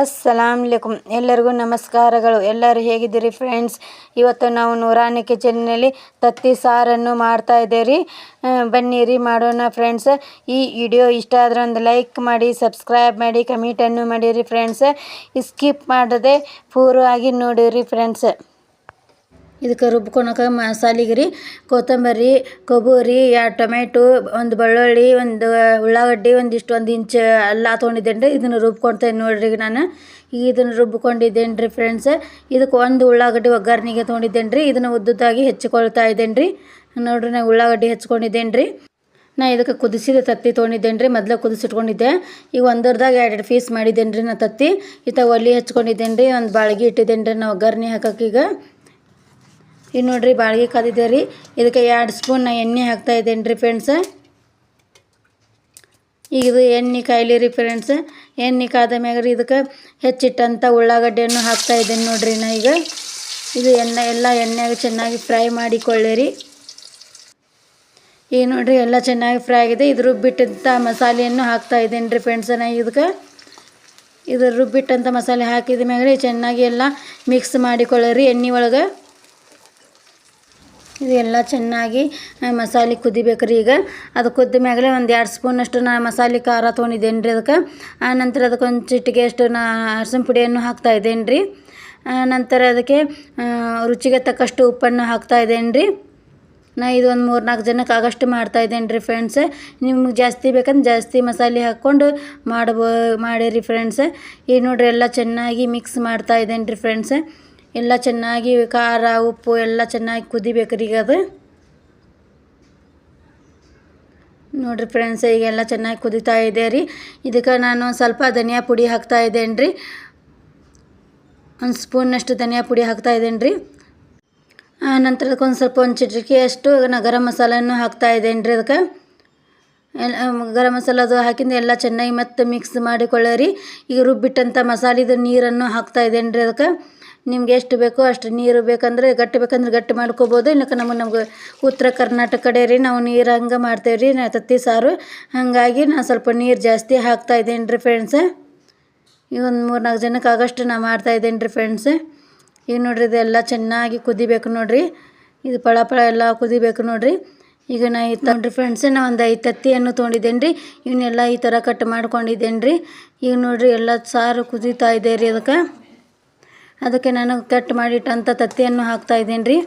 ಅಸ್ಸಲಾಮ್ಲಿಕುಮ್. ಎಲ್ಲರಿಗೂ ನಮಸ್ಕಾರಗಳು. ಎಲ್ಲರೂ ಹೇಗಿದ್ದೀರಿ ಫ್ರೆಂಡ್ಸ್? ಇವತ್ತು ನಾವು ನೂರಾನೇ ಕಿಚನ್ನಲ್ಲಿ ತತ್ತಿ ಸಾರನ್ನು ಮಾಡ್ತಾ ಇದ್ದೇವೆ ಬನ್ನಿರಿ ಮಾಡೋಣ ಫ್ರೆಂಡ್ಸ್. ಈ ವಿಡಿಯೋ ಇಷ್ಟ ಆದರೆ ಒಂದು ಲೈಕ್ ಮಾಡಿ, ಸಬ್ಸ್ಕ್ರೈಬ್ ಮಾಡಿ, ಕಮೆಂಟನ್ನು ಮಾಡಿರಿ ಫ್ರೆಂಡ್ಸ್. ಸ್ಕಿಪ್ ಮಾಡದೆ ಪೂರ್ವವಾಗಿ ನೋಡಿರಿ ಫ್ರೆಂಡ್ಸ್. ಇದಕ್ಕೆ ರುಬ್ಕೊಳಕ್ಕೆ ಮಸಾಲಿಗೆ ರೀ ಕೊತ್ತಂಬರಿ, ಕೊಬ್ಬರಿ ಎರಡು ಟೊಮೆಟೊ, ಒಂದು ಬೆಳ್ಳುಳ್ಳಿ, ಒಂದು ಉಳ್ಳಾಗಡ್ಡಿ, ಒಂದಿಷ್ಟು, ಒಂದು ಇಂಚು ಅಲ್ಲ ತೊಗೊಂಡಿದ್ದೇನೆ ರೀ ಇದನ್ನು ರುಬ್ಕೊಳ್ತೇನೆ ನೋಡಿರಿ ಈಗ ನಾನು. ಈಗ ಇದನ್ನು ರುಬ್ಕೊಂಡಿದ್ದೇನೆ ರೀ ಫ್ರೆಂಡ್ಸ್ ಇದಕ್ಕೆ ಒಂದು ಉಳ್ಳಾಗಡ್ಡಿ ಒಗ್ಗರಣೆಗೆ ತೊಗೊಂಡಿದ್ದೇನೆ ರೀ ಇದನ್ನು ಉದ್ದುದ್ದಾಗಿ ಹೆಚ್ಚಿಕೊಳ್ತಾ ಇದ್ದೇನೆ ರೀ ನೋಡಿರಿ ನಾನು ಉಳ್ಳಾಗಡ್ಡಿ ಹೆಚ್ಕೊಂಡಿದ್ದೇನೆ ರೀ ನಾ ಇದಕ್ಕೆ ಕುದಿಸಿದ ತತ್ತಿ ತೊಗೊಂಡಿದ್ದೇನೆ ರೀ ಮೊದಲು ಕುದಿಸಿಟ್ಕೊಂಡಿದ್ದೆ. ಈಗ ಒಂದರದಾಗ ಎರಡೆರಡು ಪೀಸ್ ಮಾಡಿದ್ದೇನೆ ರೀ ನಾ ತತ್ತಿ. ಇತ್ತ ಒಲೆ ಹಚ್ಕೊಂಡಿದ್ದೇನೆ ರೀ ಒಂದು ಬಾಳ್ಗಿ ಇಟ್ಟಿದ್ದೇನೆ ರೀ ನಾ ಒಗ್ಗರಣೆ ಹಾಕಕ್ಕೆ ಈಗ. ಈಗ ನೋಡ್ರಿ ಬಾಳ್ಗೆ ಕಾದಿದೆ ರೀ. ಇದಕ್ಕೆ ಎರಡು ಸ್ಪೂನ್ ಎಣ್ಣೆ ಹಾಕ್ತಾ ಇದ್ದೇನೆ ರೀ ಫ್ರೆಂಡ್ಸ್ ಈಗ ಇದು ಎಣ್ಣೆ ಕಾಯಿಲಿ ರೀ ಫ್ರೆಂಡ್ಸ್ ಎಣ್ಣೆ ಕಾದ ಮ್ಯಾಗ ರೀ ಇದಕ್ಕೆ ಹೆಚ್ಚಿಟ್ಟಂಥ ಉಳ್ಳಾಗಡ್ಡೆಯನ್ನು ಹಾಕ್ತಾ ಇದ್ದೇನೆ ನೋಡಿರಿ ನಾ ಈಗ. ಇದು ಎಣ್ಣೆ, ಎಲ್ಲ ಎಣ್ಣೆಗೆ ಚೆನ್ನಾಗಿ ಫ್ರೈ ಮಾಡಿಕೊಳ್ಳಿರಿ ಈಗ ನೋಡ್ರಿ ಎಲ್ಲ ಚೆನ್ನಾಗಿ ಫ್ರೈ ಆಗಿದೆ. ಇದು ರುಬ್ಬಿಟ್ಟಂಥ ಮಸಾಲೆಯನ್ನು ಹಾಕ್ತಾ ಇದ್ದೇನೆ ರೀ ಫ್ರೆಂಡ್ಸ್ ನಾ ಇದಕ್ಕೆ. ಇದು ರುಬ್ಬಿಟ್ಟಂಥ ಮಸಾಲೆ ಹಾಕಿದ ಮ್ಯಾಗ ಚೆನ್ನಾಗಿ ಎಲ್ಲ ಮಿಕ್ಸ್ ಮಾಡಿಕೊಳ್ಳಿರಿ ಎಣ್ಣೆ ಒಳಗೆ. ಇದೆಲ್ಲ ಚೆನ್ನಾಗಿ ಮಸಾಲೆ ಕುದಿಬೇಕ್ರಿ ಈಗ. ಅದು ಕುದ್ದ ಮ್ಯಾಗಲೆ ಒಂದು ಎರಡು ಸ್ಪೂನಷ್ಟು ನಾ ಮಸಾಲೆ ಖಾರ ತೊಗೊಂಡಿದ್ದೇನೆ ರೀ ಅದಕ್ಕೆ ಆನಂತರ ಅದಕ್ಕೆ ಒಂದು ಚಿಟಿಕೆ ಅಷ್ಟು ನಾ ಅರ್ಸಿನ ಪುಡಿಯನ್ನು ಹಾಕ್ತಾ ಇದ್ದೇನೆ ರೀ ನಂತರ ಅದಕ್ಕೆ ರುಚಿಗೆ ತಕ್ಕಷ್ಟು ಉಪ್ಪನ್ನು ಹಾಕ್ತಾ ಇದ್ದೇನೆ ರೀ ನಾ ಇದು ಒಂದು ಮೂರು ನಾಲ್ಕು ಜನಕ್ಕೆ ಆಗಷ್ಟು ಮಾಡ್ತಾ ರೀ ಫ್ರೆಂಡ್ಸ್ ನಿಮ್ಗೆ ಜಾಸ್ತಿ ಬೇಕಂದ್ರೆ ಜಾಸ್ತಿ ಮಸಾಲೆ ಹಾಕ್ಕೊಂಡು ಮಾಡ್ಬೋ, ಮಾಡಿರಿ ಫ್ರೆಂಡ್ಸ್ ಈಗ ನೋಡ್ರಿ ಎಲ್ಲ ಚೆನ್ನಾಗಿ ಮಿಕ್ಸ್ ಮಾಡ್ತಾ ಇದ್ದೇನೆ ರೀ ಫ್ರೆಂಡ್ಸ್ ಎಲ್ಲ ಚೆನ್ನಾಗಿ ಖಾರ, ಉಪ್ಪು ಎಲ್ಲ ಚೆನ್ನಾಗಿ ಕುದಿಬೇಕು ರೀ ಈಗ ಅದು. ನೋಡಿರಿ ಫ್ರೆಂಡ್ಸ್ ಈಗೆಲ್ಲ ಚೆನ್ನಾಗಿ ಕುದಿತಾ ಇದೆ ರೀ. ಇದಕ್ಕೆ ನಾನು ಸ್ವಲ್ಪ ಧನಿಯಾ ಪುಡಿ ಹಾಕ್ತಾ ಇದ್ದೇನೆ ರೀ. ಒಂದು ಸ್ಪೂನಷ್ಟು ಧನಿಯಾ ಪುಡಿ ಹಾಕ್ತಾ ಇದ್ದೇನೆ ರೀ. ನಂತರ ಅದಕ್ಕೆ ಒಂದು ಸ್ವಲ್ಪ ಒಂದು ಚಿಟಿಕೆಯಷ್ಟು ನಾ ಗರಂ ಮಸಾಲನ್ನು ಹಾಕ್ತಾ ಇದ್ದೇನೆ ರೀ ಅದಕ್ಕೆ. ಎಲ್ಲ ಗರಂ ಮಸಾಲ ಅದು ಹಾಕಿಂದ ಎಲ್ಲ ಚೆನ್ನಾಗಿ ಮತ್ತೆ ಮಿಕ್ಸ್ ಮಾಡಿಕೊಳ್ಳಿರಿ ಈಗ ರುಬ್ಬಿಟ್ಟಂಥ ಮಸಾಲೆದು ನೀರನ್ನು ಹಾಕ್ತಾ ಇದ್ದೇನೆ ರೀ ಅದಕ್ಕೆ. ನಿಮ್ಗೆ ಎಷ್ಟು ಬೇಕೋ ಅಷ್ಟು ನೀರು ಬೇಕಂದ್ರೆ ಗಟ್ಟಿ ಬೇಕಂದ್ರೆ ಗಟ್ಟಿ ಮಾಡ್ಕೋಬೋದು. ಇಲ್ಲಕ್ಕೆ ನಮಗೆ ನಮ್ಗೆ ಉತ್ತರ ಕರ್ನಾಟಕ ಕಡೆ ರೀ ನಾವು ನೀರು ಹಂಗೆ ಮಾಡ್ತೇವೆ ರೀ, ನಾ ತತ್ತಿ ಸಾರು. ಹಾಗಾಗಿ ನಾನು ಸ್ವಲ್ಪ ನೀರು ಜಾಸ್ತಿ ಹಾಕ್ತಾ ಇದ್ದೇನೆ ರೀ ಫ್ರೆಂಡ್ಸ ಈಗ ಒಂದು ಮೂರು ನಾಲ್ಕು ಜನಕ್ಕೆ ಆಗಷ್ಟು ನಾ ಮಾಡ್ತಾ ಇದ್ದೇನೆ ರೀ ಫ್ರೆಂಡ್ಸ್ ಈಗ ನೋಡ್ರಿ ಇದೆಲ್ಲ ಚೆನ್ನಾಗಿ ಕುದಿಬೇಕು ನೋಡಿರಿ. ಇದು ಪಳ ಪಳ ಎಲ್ಲ ಕುದಿಬೇಕು ನೋಡಿರಿ. ಈಗ ನಾ ಈ ತೊಗೊಂಡ್ರಿ ಫ್ರೆಂಡ್ಸ್ ನಾ ಒಂದು ಐದು ತತ್ತಿಯನ್ನು ತೊಗೊಂಡಿದ್ದೇನೆ ರೀ. ಇವನ್ನೆಲ್ಲ ಈ ಥರ ಕಟ್ ಮಾಡ್ಕೊಂಡಿದ್ದೇನೆ ರೀ. ಈಗ ನೋಡ್ರಿ ಎಲ್ಲ ಸಾರು ಕುದೀತಾ ಇದೆ ರೀ ಅದಕ್ಕೆ. ಅದಕ್ಕೆ ನಾನು ಕಟ್ ಮಾಡಿಟ್ಟಂಥ ತತ್ತಿಯನ್ನು ಹಾಕ್ತಾ ಇದ್ದೇನೆ ರೀ.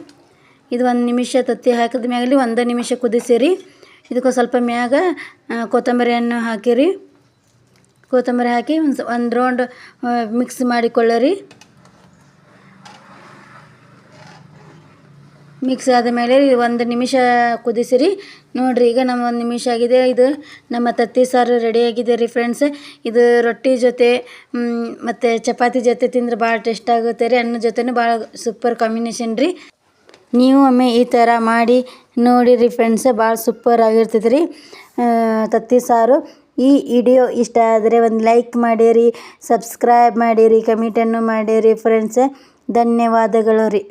ಇದು ಒಂದು ನಿಮಿಷ ತತ್ತಿ ಹಾಕಿದ ಮ್ಯಾಗಲಿ ಒಂದು ನಿಮಿಷ ಕುದಿಸಿರಿ. ಇದಕ್ಕೆ ಸ್ವಲ್ಪ ಮ್ಯಾಗ ಕೊತ್ತಂಬರಿಯನ್ನು ಹಾಕಿರಿ. ಕೊತ್ತಂಬರಿ ಹಾಕಿ ಒಂದು ಒಂದು ರೌಂಡ್ ಮಿಕ್ಸ್ ಮಾಡಿಕೊಳ್ಳಿರಿ. ಮಿಕ್ಸ್ ಆದ ಮೇಲೆ ಒಂದು ನಿಮಿಷ ಕುದಿಸಿರಿ. ನೋಡಿರಿ, ಈಗ ನಮ್ಮ ಒಂದು ನಿಮಿಷ ಆಗಿದೆ. ಇದು ನಮ್ಮ ತತ್ತಿ ಸಾರು ರೆಡಿಯಾಗಿದೆ ರೀ ಫ್ರೆಂಡ್ಸ್ ಇದು ರೊಟ್ಟಿ ಜೊತೆ ಮತ್ತು ಚಪಾತಿ ಜೊತೆ ತಿಂದ್ರೆ ಭಾಳ ಟೇಸ್ಟ್ ಆಗುತ್ತೆ ರೀ. ಅನ್ನ ಜೊತೆನೂ ಭಾಳ ಸೂಪರ್ ಕಾಂಬಿನೇಷನ್ ರೀ. ನೀವು ಒಮ್ಮೆ ಈ ಥರ ಮಾಡಿ ನೋಡಿರಿ ಫ್ರೆಂಡ್ಸ್ ಭಾಳ ಸೂಪರ್ ಆಗಿರ್ತೈತೆ ರೀ ತತ್ತಿ ಸಾರು. ಈ ವಿಡಿಯೋ ಇಷ್ಟ ಆದರೆ ಒಂದು ಲೈಕ್ ಮಾಡಿರಿ ಸಬ್ಸ್ಕ್ರೈಬ್ ಮಾಡಿರಿ ಕಮೆಂಟನ್ನು ಮಾಡಿರಿ ಫ್ರೆಂಡ್ಸ್ ಧನ್ಯವಾದಗಳು ರೀ.